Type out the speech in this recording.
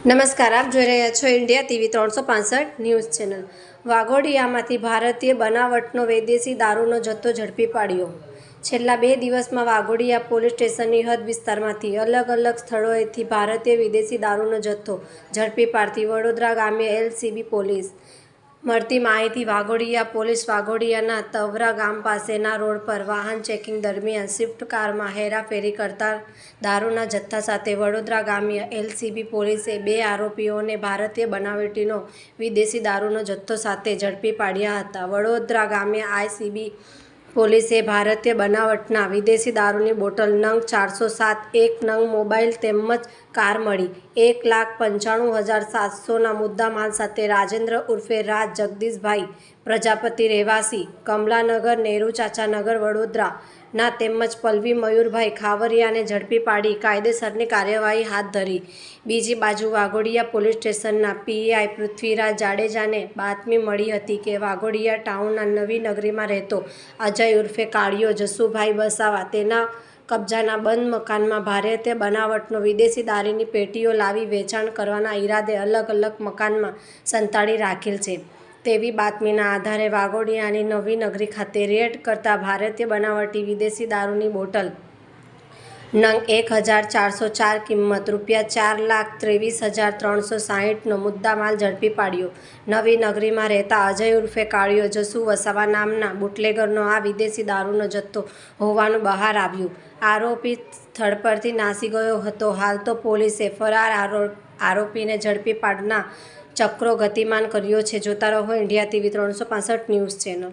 નમસ્કાર, આપ જોઈ રહ્યા છો ઇન્ડિયા ટીવી ત્રણસો પાંસઠ ન્યૂઝ ચેનલ. વાઘોડિયામાંથી ભારતીય બનાવટનો વિદેશી દારૂનો જથ્થો ઝડપી પાડ્યો. છેલ્લા બે દિવસમાં વાઘોડિયા પોલીસ સ્ટેશનની હદ વિસ્તારમાંથી અલગ અલગ સ્થળોએથી ભારતીય વિદેશી દારૂનો જથ્થો ઝડપી પાડતી વડોદરા ગામે એલસીબી પોલીસ મળતી માહિતી વાઘોડિયા પોલીસ વાઘોડિયાના તવરા ગામ પાસેના રોડ પર વાહન ચેકિંગ દરમિયાન સ્વિફ્ટ કારમાં હેરાફેરી કરતા દારૂના જથ્થા સાથે વડોદરા ગામે એલસીબી પોલીસે બે આરોપીઓને ભારતીય બનાવટીનો વિદેશી દારૂનો જથ્થો સાથે ઝડપી પાડ્યા હતા. વડોદરા ગામે આઈસીબી પોલીસે ભારતીય બનાવટના વિદેશી દારૂની બોટલ નંગ ચારસો સાત, એક નંગ મોબાઈલ તેમજ કાર મળી. એક લાખ પંચાણું હજાર સાતસોના મુદ્દામાલ સાથે રાજેન્દ્ર ઉર્ફે રાજ જગદીશભાઈ પ્રજાપતિ રહેવાસી, કમલાનગર, નેહરુ ચાચાનગર, વડોદરા. ના, તેમજ પલ્લવી મયુરભાઈ ખાવરિયાને ઝડપી પાડી કાયદેસરની કાર્યવાહી હાથ ધરી. બીજી બાજુ વાઘોડિયા પોલીસ સ્ટેશનના પીઆઈ પૃથ્વીરાજ જાડેજાને બાતમી મળી હતી કે વાઘોડિયા ટાઉનના નવી નગરીમાં રહેતો અજય ઉર્ફે કાળિયો જસુભાઈ બસાવા તેના કબજાના બંધ મકાનમાં ભારતીય બનાવટનો વિદેશી દારૂની પેટીઓ લાવી વેચાણ કરવાના ઈરાદે અલગ અલગ મકાનમાં સંતાડી રાખેલ છે. તેવી બાતમીના આધારે વાઘોડિયાની નવી નગરી ખાતે રેડ કરતા ભારતીય બનાવટી વિદેશી દારૂની બોટલ. નંગ એક હજાર ચારસો ચાર કિંમત રૂપિયા ચાર લાખ ત્રેવીસ હજાર ત્રણસો સાહીઠનો મુદ્દામાલ ઝડપી પાડ્યો. નવી નગરીમાં રહેતા અજય ઉર્ફે કાળિયો જસુ વસાવા નામના બુટલેગરનો આ વિદેશી દારૂનો જથ્થો હોવાનું બહાર આવ્યું. આરોપી સ્થળ પરથી નાસી ગયો હતો. હાલ તો પોલીસે ફરાર આરો- આરોપીને ઝડપી પાડના ચક્રો ગતિમાન કર્યો છે. જોતા રહો ઇન્ડિયા ટીવી ત્રણસો ન્યૂઝ ચેનલ.